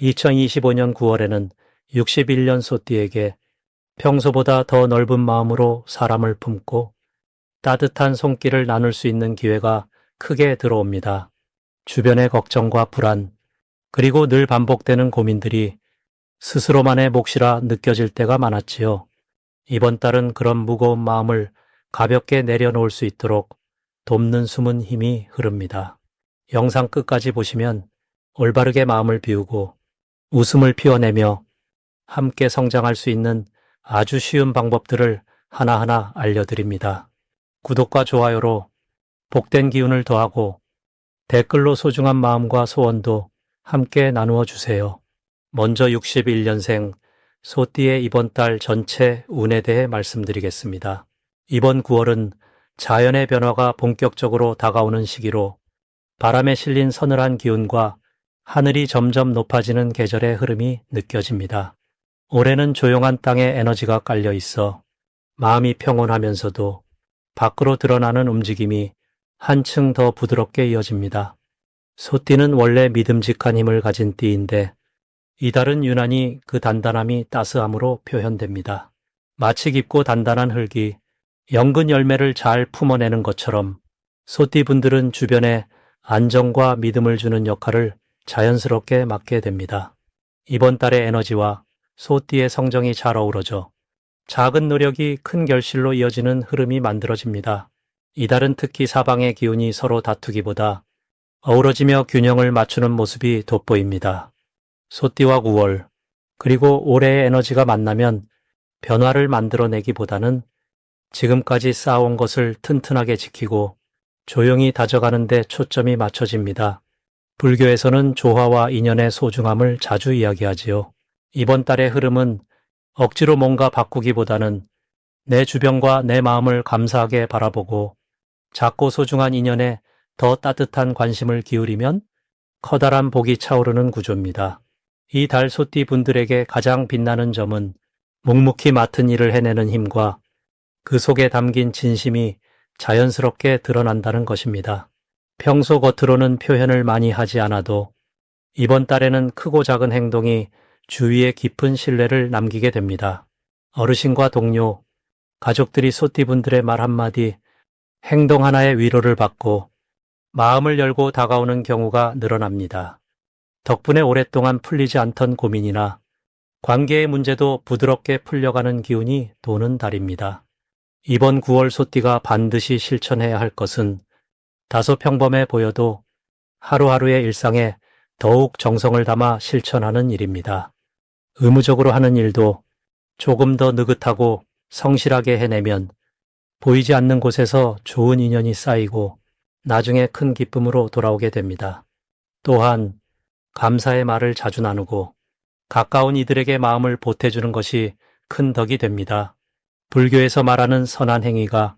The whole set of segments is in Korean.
2025년 9월에는 61년 소띠에게 평소보다 더 넓은 마음으로 사람을 품고 따뜻한 손길을 나눌 수 있는 기회가 크게 들어옵니다. 주변의 걱정과 불안, 그리고 늘 반복되는 고민들이 스스로만의 몫이라 느껴질 때가 많았지요. 이번 달은 그런 무거운 마음을 가볍게 내려놓을 수 있도록 돕는 숨은 힘이 흐릅니다. 영상 끝까지 보시면 올바르게 마음을 비우고 웃음을 피워내며 함께 성장할 수 있는 아주 쉬운 방법들을 하나하나 알려드립니다. 구독과 좋아요로 복된 기운을 더하고 댓글로 소중한 마음과 소원도 함께 나누어 주세요. 먼저 61년생 소띠의 이번 달 전체 운에 대해 말씀드리겠습니다. 이번 9월은 자연의 변화가 본격적으로 다가오는 시기로 바람에 실린 서늘한 기운과 하늘이 점점 높아지는 계절의 흐름이 느껴집니다. 올해는 조용한 땅에 에너지가 깔려 있어 마음이 평온하면서도 밖으로 드러나는 움직임이 한층 더 부드럽게 이어집니다. 소띠는 원래 믿음직한 힘을 가진 띠인데 이달은 유난히 그 단단함이 따스함으로 표현됩니다. 마치 깊고 단단한 흙이 연근 열매를 잘 품어내는 것처럼 소띠분들은 주변에 안정과 믿음을 주는 역할을 자연스럽게 맡게 됩니다. 이번 달의 에너지와 소띠의 성정이 잘 어우러져 작은 노력이 큰 결실로 이어지는 흐름이 만들어집니다. 이달은 특히 사방의 기운이 서로 다투기보다 어우러지며 균형을 맞추는 모습이 돋보입니다. 소띠와 9월, 그리고 올해의 에너지가 만나면 변화를 만들어내기보다는 지금까지 쌓아온 것을 튼튼하게 지키고 조용히 다져가는 데 초점이 맞춰집니다. 불교에서는 조화와 인연의 소중함을 자주 이야기하지요. 이번 달의 흐름은 억지로 뭔가 바꾸기보다는 내 주변과 내 마음을 감사하게 바라보고 작고 소중한 인연에 더 따뜻한 관심을 기울이면 커다란 복이 차오르는 구조입니다. 이 달 소띠 분들에게 가장 빛나는 점은 묵묵히 맡은 일을 해내는 힘과 그 속에 담긴 진심이 자연스럽게 드러난다는 것입니다. 평소 겉으로는 표현을 많이 하지 않아도 이번 달에는 크고 작은 행동이 주위에 깊은 신뢰를 남기게 됩니다. 어르신과 동료, 가족들이 소띠분들의 말 한마디, 행동 하나의 위로를 받고 마음을 열고 다가오는 경우가 늘어납니다. 덕분에 오랫동안 풀리지 않던 고민이나 관계의 문제도 부드럽게 풀려가는 기운이 도는 달입니다. 이번 9월 소띠가 반드시 실천해야 할 것은 다소 평범해 보여도 하루하루의 일상에 더욱 정성을 담아 실천하는 일입니다. 의무적으로 하는 일도 조금 더 느긋하고 성실하게 해내면 보이지 않는 곳에서 좋은 인연이 쌓이고 나중에 큰 기쁨으로 돌아오게 됩니다. 또한 감사의 말을 자주 나누고 가까운 이들에게 마음을 보태주는 것이 큰 덕이 됩니다. 불교에서 말하는 선한 행위가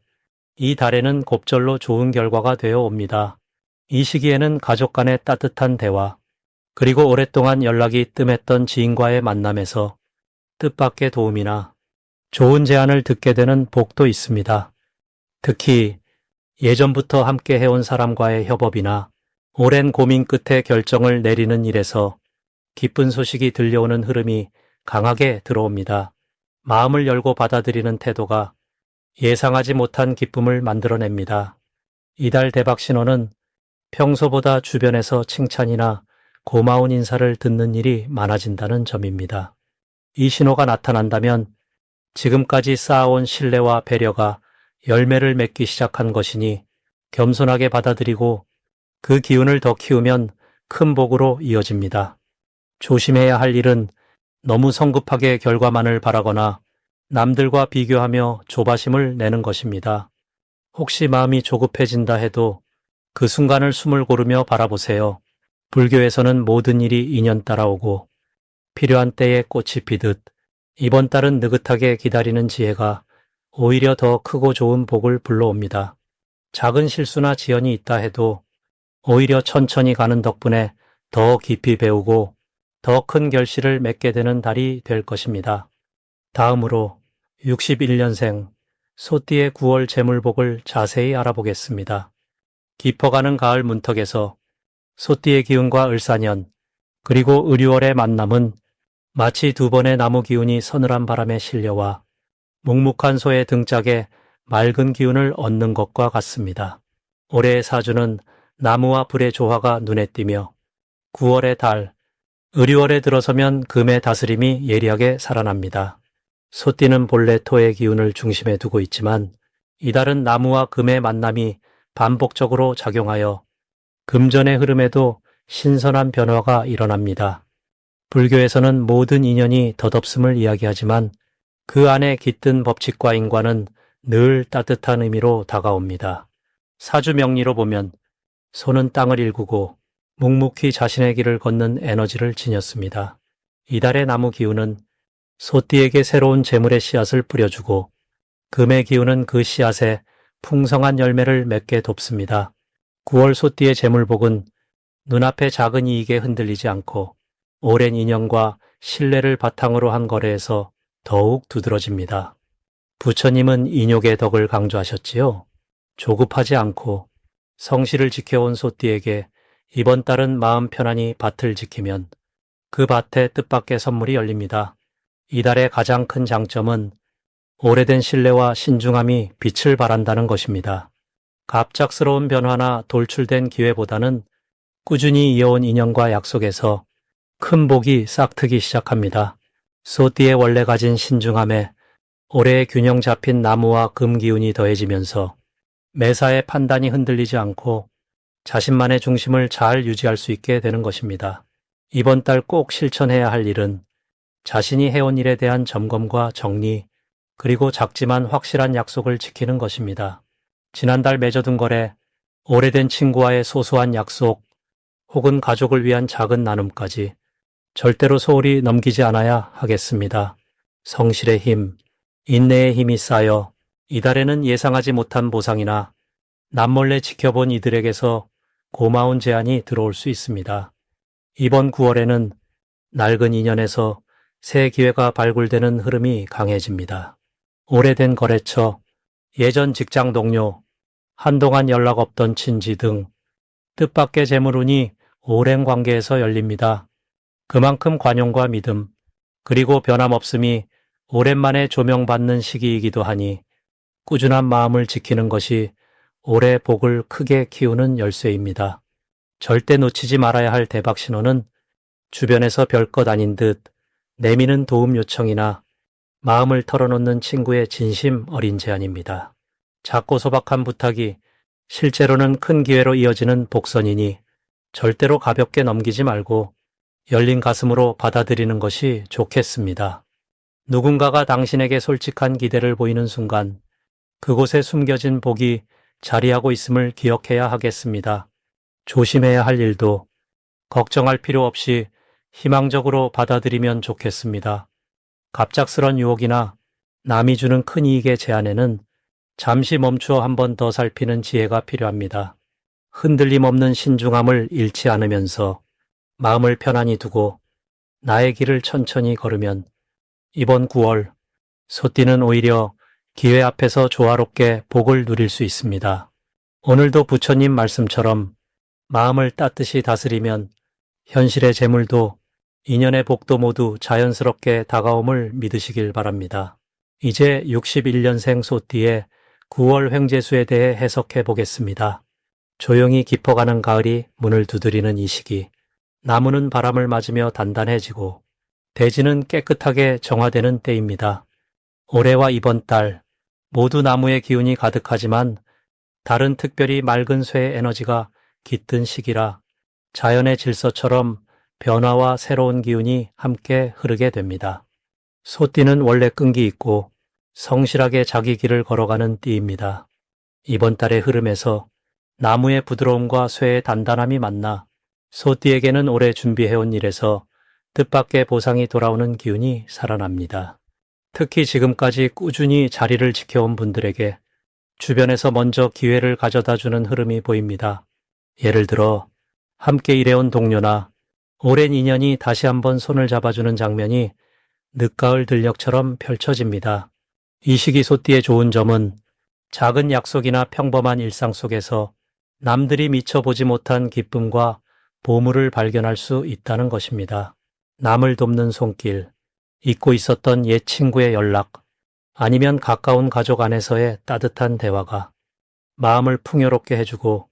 이 달에는 곱절로 좋은 결과가 되어 옵니다. 이 시기에는 가족 간의 따뜻한 대화, 그리고 오랫동안 연락이 뜸했던 지인과의 만남에서 뜻밖의 도움이나 좋은 제안을 듣게 되는 복도 있습니다. 특히 예전부터 함께 해온 사람과의 협업이나 오랜 고민 끝에 결정을 내리는 일에서 기쁜 소식이 들려오는 흐름이 강하게 들어옵니다. 마음을 열고 받아들이는 태도가 예상하지 못한 기쁨을 만들어냅니다. 이달 대박 신호는 평소보다 주변에서 칭찬이나 고마운 인사를 듣는 일이 많아진다는 점입니다. 이 신호가 나타난다면 지금까지 쌓아온 신뢰와 배려가 열매를 맺기 시작한 것이니 겸손하게 받아들이고 그 기운을 더 키우면 큰 복으로 이어집니다. 조심해야 할 일은 너무 성급하게 결과만을 바라거나 남들과 비교하며 조바심을 내는 것입니다. 혹시 마음이 조급해진다 해도 그 순간을 숨을 고르며 바라보세요. 불교에서는 모든 일이 인연 따라오고 필요한 때에 꽃이 피듯 이번 달은 느긋하게 기다리는 지혜가 오히려 더 크고 좋은 복을 불러옵니다. 작은 실수나 지연이 있다 해도 오히려 천천히 가는 덕분에 더 깊이 배우고 더 큰 결실을 맺게 되는 달이 될 것입니다. 다음으로 61년생 소띠의 9월 재물복을 자세히 알아보겠습니다. 깊어가는 가을 문턱에서 소띠의 기운과 을사년, 그리고 의류월의 만남은 마치 두 번의 나무 기운이 서늘한 바람에 실려와 묵묵한 소의 등짝에 맑은 기운을 얻는 것과 같습니다. 올해의 사주는 나무와 불의 조화가 눈에 띄며 9월의 달, 의류월에 들어서면 금의 다스림이 예리하게 살아납니다. 소띠는 본래 토의 기운을 중심에 두고 있지만 이달은 나무와 금의 만남이 반복적으로 작용하여 금전의 흐름에도 신선한 변화가 일어납니다. 불교에서는 모든 인연이 덧없음을 이야기하지만 그 안에 깃든 법칙과 인과는 늘 따뜻한 의미로 다가옵니다. 사주 명리로 보면 소는 땅을 일구고 묵묵히 자신의 길을 걷는 에너지를 지녔습니다. 이달의 나무 기운은 소띠에게 새로운 재물의 씨앗을 뿌려주고 금의 기운은 그 씨앗에 풍성한 열매를 맺게 돕습니다. 9월 소띠의 재물복은 눈앞의 작은 이익에 흔들리지 않고 오랜 인연과 신뢰를 바탕으로 한 거래에서 더욱 두드러집니다. 부처님은 인욕의 덕을 강조하셨지요. 조급하지 않고 성실을 지켜온 소띠에게 이번 달은 마음 편안히 밭을 지키면 그 밭에 뜻밖의 선물이 열립니다. 이달의 가장 큰 장점은 오래된 신뢰와 신중함이 빛을 발한다는 것입니다. 갑작스러운 변화나 돌출된 기회보다는 꾸준히 이어온 인연과 약속에서 큰 복이 싹트기 시작합니다. 소띠의 원래 가진 신중함에 올해의 균형 잡힌 나무와 금 기운이 더해지면서 매사의 판단이 흔들리지 않고 자신만의 중심을 잘 유지할 수 있게 되는 것입니다. 이번 달 꼭 실천해야 할 일은 자신이 해온 일에 대한 점검과 정리, 그리고 작지만 확실한 약속을 지키는 것입니다. 지난달 맺어둔 거래, 오래된 친구와의 소소한 약속, 혹은 가족을 위한 작은 나눔까지 절대로 소홀히 넘기지 않아야 하겠습니다. 성실의 힘, 인내의 힘이 쌓여 이달에는 예상하지 못한 보상이나 남몰래 지켜본 이들에게서 고마운 제안이 들어올 수 있습니다. 이번 9월에는 낡은 인연에서 새 기회가 발굴되는 흐름이 강해집니다. 오래된 거래처, 예전 직장 동료, 한동안 연락 없던 친지 등 뜻밖의 재물운이 오랜 관계에서 열립니다. 그만큼 관용과 믿음, 그리고 변함없음이 오랜만에 조명받는 시기이기도 하니 꾸준한 마음을 지키는 것이 올해 복을 크게 키우는 열쇠입니다. 절대 놓치지 말아야 할 대박 신호는 주변에서 별것 아닌 듯 내미는 도움 요청이나 마음을 털어놓는 친구의 진심 어린 제안입니다. 작고 소박한 부탁이 실제로는 큰 기회로 이어지는 복선이니 절대로 가볍게 넘기지 말고 열린 가슴으로 받아들이는 것이 좋겠습니다. 누군가가 당신에게 솔직한 기대를 보이는 순간 그곳에 숨겨진 복이 자리하고 있음을 기억해야 하겠습니다. 조심해야 할 일도 걱정할 필요 없이 희망적으로 받아들이면 좋겠습니다. 갑작스런 유혹이나 남이 주는 큰 이익의 제안에는 잠시 멈추어 한 번 더 살피는 지혜가 필요합니다. 흔들림 없는 신중함을 잃지 않으면서 마음을 편안히 두고 나의 길을 천천히 걸으면 이번 9월 소띠는 오히려 기회 앞에서 조화롭게 복을 누릴 수 있습니다. 오늘도 부처님 말씀처럼 마음을 따뜻이 다스리면 현실의 재물도 인연의 복도 모두 자연스럽게 다가옴을 믿으시길 바랍니다. 이제 61년생 소띠의 9월 횡재수에 대해 해석해 보겠습니다. 조용히 깊어가는 가을이 문을 두드리는 이 시기, 나무는 바람을 맞으며 단단해지고 대지는 깨끗하게 정화되는 때입니다. 올해와 이번 달 모두 나무의 기운이 가득하지만 달은 특별히 맑은 쇠의 에너지가 깃든 시기라 자연의 질서처럼 변화와 새로운 기운이 함께 흐르게 됩니다. 소띠는 원래 끈기 있고 성실하게 자기 길을 걸어가는 띠입니다. 이번 달의 흐름에서 나무의 부드러움과 쇠의 단단함이 만나 소띠에게는 오래 준비해온 일에서 뜻밖의 보상이 돌아오는 기운이 살아납니다. 특히 지금까지 꾸준히 자리를 지켜온 분들에게 주변에서 먼저 기회를 가져다 주는 흐름이 보입니다. 예를 들어 함께 일해온 동료나 오랜 인연이 다시 한번 손을 잡아주는 장면이 늦가을 들녘처럼 펼쳐집니다. 이 시기 소띠의 좋은 점은 작은 약속이나 평범한 일상 속에서 남들이 미처 보지 못한 기쁨과 보물을 발견할 수 있다는 것입니다. 남을 돕는 손길, 잊고 있었던 옛 친구의 연락, 아니면 가까운 가족 안에서의 따뜻한 대화가 마음을 풍요롭게 해주고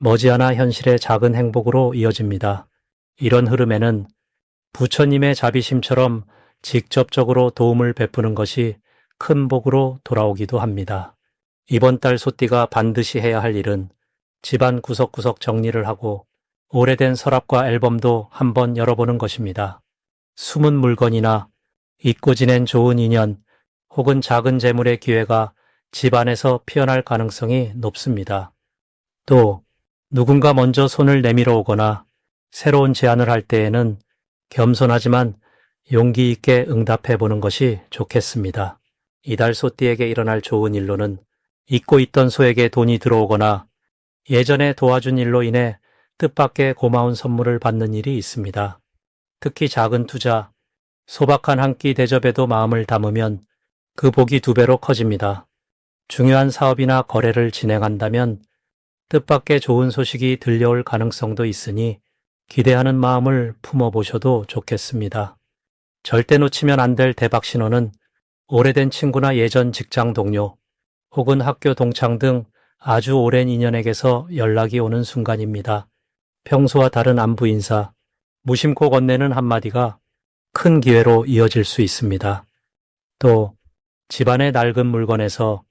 머지않아 현실의 작은 행복으로 이어집니다. 이런 흐름에는 부처님의 자비심처럼 직접적으로 도움을 베푸는 것이 큰 복으로 돌아오기도 합니다. 이번 달 소띠가 반드시 해야 할 일은 집안 구석구석 정리를 하고 오래된 서랍과 앨범도 한번 열어보는 것입니다. 숨은 물건이나 잊고 지낸 좋은 인연 혹은 작은 재물의 기회가 집안에서 피어날 가능성이 높습니다. 또 누군가 먼저 손을 내밀어 오거나 새로운 제안을 할 때에는 겸손하지만 용기 있게 응답해 보는 것이 좋겠습니다. 이달 소띠에게 일어날 좋은 일로는 잊고 있던 소에게 돈이 들어오거나 예전에 도와준 일로 인해 뜻밖의 고마운 선물을 받는 일이 있습니다. 특히 작은 투자, 소박한 한 끼 대접에도 마음을 담으면 그 복이 두 배로 커집니다. 중요한 사업이나 거래를 진행한다면 뜻밖의 좋은 소식이 들려올 가능성도 있으니 기대하는 마음을 품어보셔도 좋겠습니다. 절대 놓치면 안 될 대박 신호는 오래된 친구나 예전 직장 동료 혹은 학교 동창 등 아주 오랜 인연에게서 연락이 오는 순간입니다. 평소와 다른 안부 인사, 무심코 건네는 한마디가 큰 기회로 이어질 수 있습니다. 또 집안의 낡은 물건에서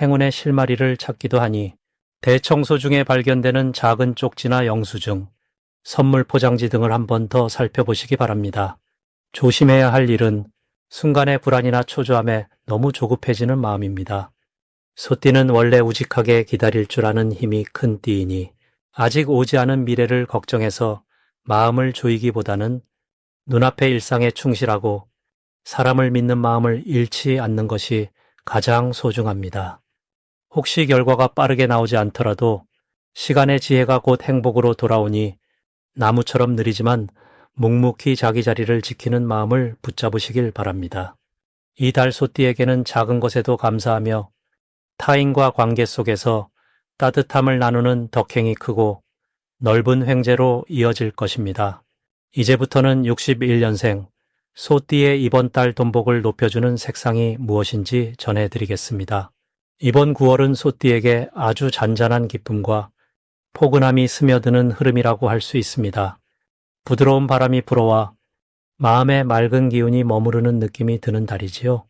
행운의 실마리를 찾기도 하니 대청소 중에 발견되는 작은 쪽지나 영수증, 선물 포장지 등을 한 번 더 살펴보시기 바랍니다. 조심해야 할 일은 순간의 불안이나 초조함에 너무 조급해지는 마음입니다. 소띠는 원래 우직하게 기다릴 줄 아는 힘이 큰 띠이니 아직 오지 않은 미래를 걱정해서 마음을 조이기보다는 눈앞의 일상에 충실하고 사람을 믿는 마음을 잃지 않는 것이 가장 소중합니다. 혹시 결과가 빠르게 나오지 않더라도 시간의 지혜가 곧 행복으로 돌아오니 나무처럼 느리지만 묵묵히 자기 자리를 지키는 마음을 붙잡으시길 바랍니다. 이달 소띠에게는 작은 것에도 감사하며 타인과 관계 속에서 따뜻함을 나누는 덕행이 크고 넓은 횡재로 이어질 것입니다. 이제부터는 61년생 소띠의 이번 달 돈복을 높여주는 색상이 무엇인지 전해드리겠습니다. 이번 9월은 소띠에게 아주 잔잔한 기쁨과 포근함이 스며드는 흐름이라고 할 수 있습니다. 부드러운 바람이 불어와 마음의 맑은 기운이 머무르는 느낌이 드는 달이지요.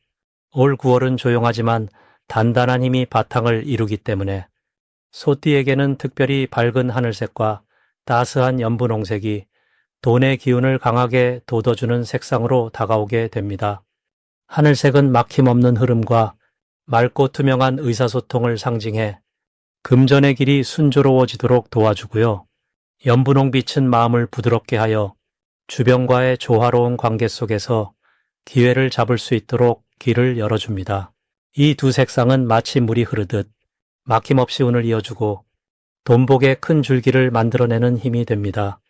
올 9월은 조용하지만 단단한 힘이 바탕을 이루기 때문에 소띠에게는 특별히 밝은 하늘색과 따스한 연분홍색이 돈의 기운을 강하게 돋워주는 색상으로 다가오게 됩니다. 하늘색은 막힘없는 흐름과 맑고 투명한 의사소통을 상징해 금전의 길이 순조로워지도록 도와주고요. 연분홍 빛은 마음을 부드럽게 하여 주변과의 조화로운 관계 속에서 기회를 잡을 수 있도록 길을 열어줍니다. 이 두 색상은 마치 물이 흐르듯 막힘없이 운을 이어주고 돈복의 큰 줄기를 만들어내는 힘이 됩니다.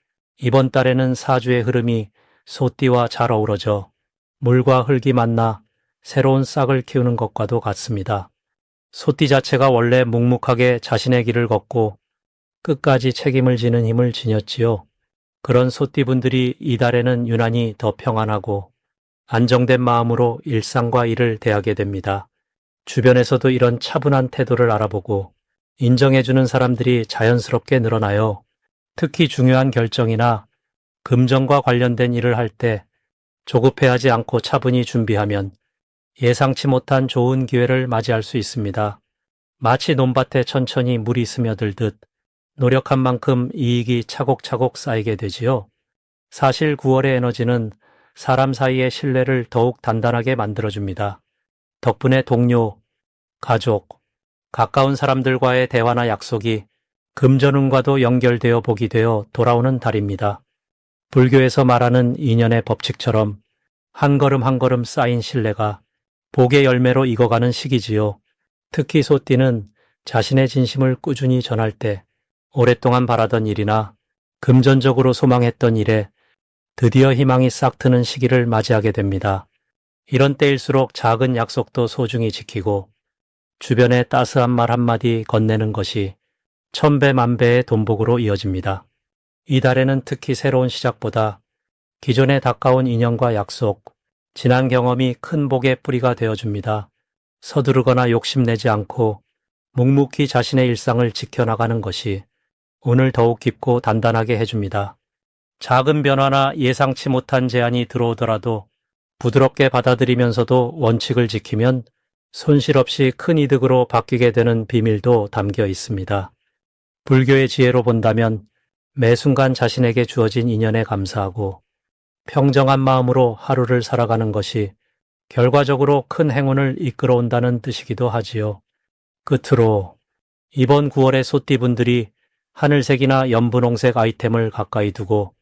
이번 달에는 사주의 흐름이 소띠와 잘 어우러져 물과 흙이 만나 새로운 싹을 키우는 것과도 같습니다. 소띠 자체가 원래 묵묵하게 자신의 길을 걷고 끝까지 책임을 지는 힘을 지녔지요. 그런 소띠분들이 이달에는 유난히 더 평안하고 안정된 마음으로 일상과 일을 대하게 됩니다. 주변에서도 이런 차분한 태도를 알아보고 인정해주는 사람들이 자연스럽게 늘어나요. 특히 중요한 결정이나 금전과 관련된 일을 할 때 조급해하지 않고 차분히 준비하면 예상치 못한 좋은 기회를 맞이할 수 있습니다. 마치 논밭에 천천히 물이 스며들듯 노력한 만큼 이익이 차곡차곡 쌓이게 되지요. 사실 9월의 에너지는 사람 사이의 신뢰를 더욱 단단하게 만들어줍니다. 덕분에 동료, 가족, 가까운 사람들과의 대화나 약속이 금전운과도 연결되어 보기 되어 돌아오는 달입니다. 불교에서 말하는 인연의 법칙처럼 한 걸음 한 걸음 쌓인 신뢰가 복의 열매로 익어가는 시기지요. 특히 소띠는 자신의 진심을 꾸준히 전할 때 오랫동안 바라던 일이나 금전적으로 소망했던 일에 드디어 희망이 싹 트는 시기를 맞이하게 됩니다. 이런 때일수록 작은 약속도 소중히 지키고 주변에 따스한 말 한마디 건네는 것이 천배 만배의 돈복으로 이어집니다. 이달에는 특히 새로운 시작보다 기존에 가까운 인연과 약속, 지난 경험이 큰 복의 뿌리가 되어줍니다. 서두르거나 욕심내지 않고 묵묵히 자신의 일상을 지켜나가는 것이 오늘 더욱 깊고 단단하게 해줍니다. 작은 변화나 예상치 못한 제안이 들어오더라도 부드럽게 받아들이면서도 원칙을 지키면 손실 없이 큰 이득으로 바뀌게 되는 비밀도 담겨 있습니다. 불교의 지혜로 본다면 매 순간 자신에게 주어진 인연에 감사하고 평정한 마음으로 하루를 살아가는 것이 결과적으로 큰 행운을 이끌어온다는 뜻이기도 하지요. 끝으로 이번 9월에 소띠분들이 하늘색이나 연분홍색 아이템을 가까이 두고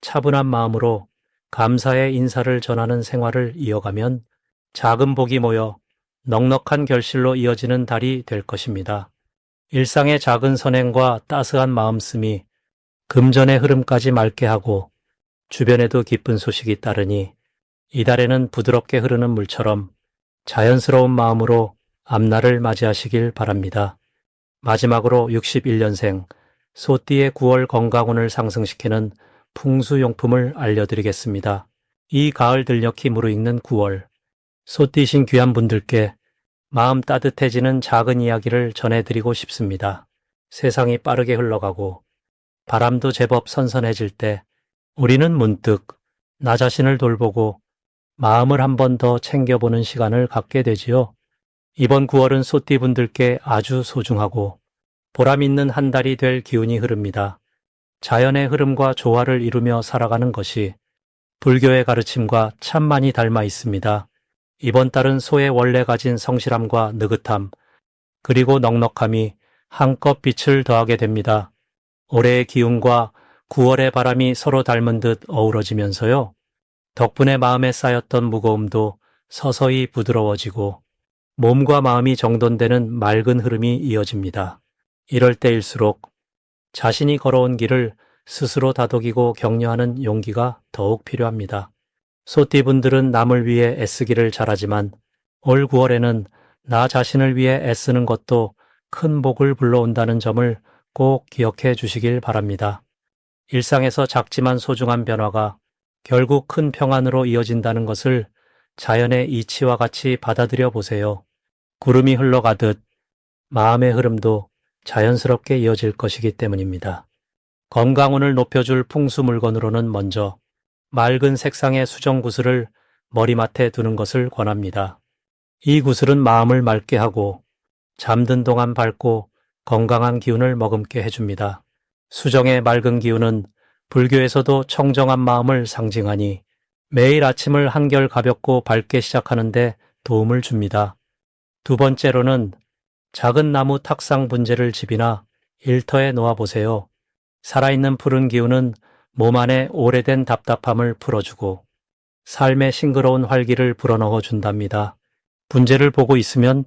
차분한 마음으로 감사의 인사를 전하는 생활을 이어가면 작은 복이 모여 넉넉한 결실로 이어지는 달이 될 것입니다. 일상의 작은 선행과 따스한 마음씀이 금전의 흐름까지 맑게 하고 주변에도 기쁜 소식이 따르니 이달에는 부드럽게 흐르는 물처럼 자연스러운 마음으로 앞날을 맞이하시길 바랍니다. 마지막으로 61년생 소띠의 9월 건강운을 상승시키는 풍수용품을 알려드리겠습니다. 이 가을 들녘이 무르익는 9월 소띠신 귀한 분들께 마음 따뜻해지는 작은 이야기를 전해드리고 싶습니다. 세상이 빠르게 흘러가고 바람도 제법 선선해질 때 우리는 문득 나 자신을 돌보고 마음을 한 번 더 챙겨보는 시간을 갖게 되지요. 이번 9월은 소띠 분들께 아주 소중하고 보람 있는 한 달이 될 기운이 흐릅니다. 자연의 흐름과 조화를 이루며 살아가는 것이 불교의 가르침과 참 많이 닮아 있습니다. 이번 달은 소의 원래 가진 성실함과 느긋함, 그리고 넉넉함이 한껏 빛을 더하게 됩니다. 올해의 기운과 9월의 바람이 서로 닮은 듯 어우러지면서요. 덕분에 마음에 쌓였던 무거움도 서서히 부드러워지고 몸과 마음이 정돈되는 맑은 흐름이 이어집니다. 이럴 때일수록 자신이 걸어온 길을 스스로 다독이고 격려하는 용기가 더욱 필요합니다. 소띠분들은 남을 위해 애쓰기를 잘하지만 올 9월에는 나 자신을 위해 애쓰는 것도 큰 복을 불러온다는 점을 꼭 기억해 주시길 바랍니다. 일상에서 작지만 소중한 변화가 결국 큰 평안으로 이어진다는 것을 자연의 이치와 같이 받아들여 보세요. 구름이 흘러가듯 마음의 흐름도 자연스럽게 이어질 것이기 때문입니다. 건강운을 높여줄 풍수 물건으로는 먼저 맑은 색상의 수정 구슬을 머리맡에 두는 것을 권합니다. 이 구슬은 마음을 맑게 하고 잠든 동안 밝고 건강한 기운을 머금게 해줍니다. 수정의 맑은 기운은 불교에서도 청정한 마음을 상징하니 매일 아침을 한결 가볍고 밝게 시작하는데 도움을 줍니다. 두 번째로는 작은 나무 탁상 분재를 집이나 일터에 놓아보세요. 살아있는 푸른 기운은 몸 안에 오래된 답답함을 풀어주고 삶의 싱그러운 활기를 불어넣어 준답니다. 분재를 보고 있으면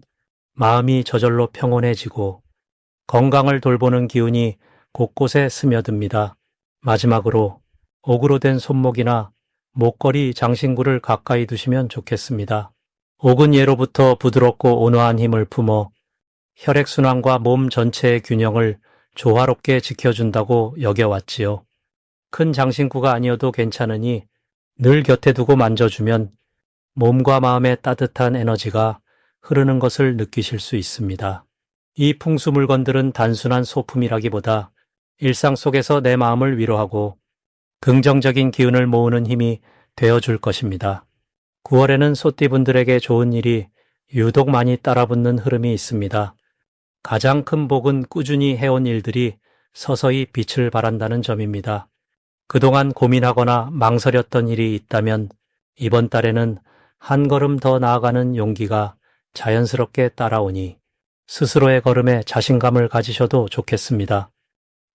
마음이 저절로 평온해지고 건강을 돌보는 기운이 곳곳에 스며듭니다. 마지막으로 옥으로 된 손목이나 목걸이 장신구를 가까이 두시면 좋겠습니다. 옥은 예로부터 부드럽고 온화한 힘을 품어 혈액순환과 몸 전체의 균형을 조화롭게 지켜준다고 여겨왔지요. 큰 장신구가 아니어도 괜찮으니 늘 곁에 두고 만져주면 몸과 마음의 따뜻한 에너지가 흐르는 것을 느끼실 수 있습니다. 이 풍수 물건들은 단순한 소품이라기보다 일상 속에서 내 마음을 위로하고 긍정적인 기운을 모으는 힘이 되어줄 것입니다. 9월에는 소띠분들에게 좋은 일이 유독 많이 따라붙는 흐름이 있습니다. 가장 큰 복은 꾸준히 해온 일들이 서서히 빛을 발한다는 점입니다. 그동안 고민하거나 망설였던 일이 있다면 이번 달에는 한 걸음 더 나아가는 용기가 자연스럽게 따라오니 스스로의 걸음에 자신감을 가지셔도 좋겠습니다.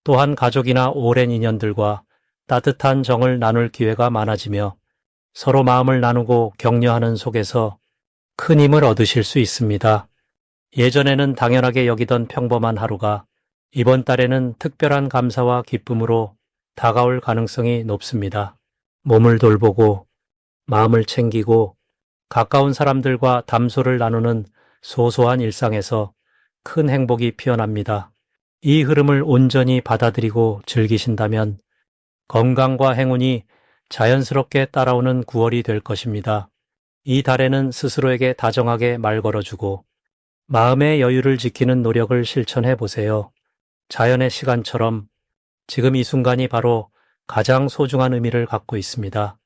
또한 가족이나 오랜 인연들과 따뜻한 정을 나눌 기회가 많아지며 서로 마음을 나누고 격려하는 속에서 큰 힘을 얻으실 수 있습니다. 예전에는 당연하게 여기던 평범한 하루가 이번 달에는 특별한 감사와 기쁨으로 다가올 가능성이 높습니다. 몸을 돌보고 마음을 챙기고 가까운 사람들과 담소를 나누는 소소한 일상에서 큰 행복이 피어납니다. 이 흐름을 온전히 받아들이고 즐기신다면 건강과 행운이 자연스럽게 따라오는 9월이 될 것입니다. 이 달에는 스스로에게 다정하게 말 걸어주고 마음의 여유를 지키는 노력을 실천해 보세요. 자연의 시간처럼 지금 이 순간이 바로 가장 소중한 의미를 갖고 있습니다.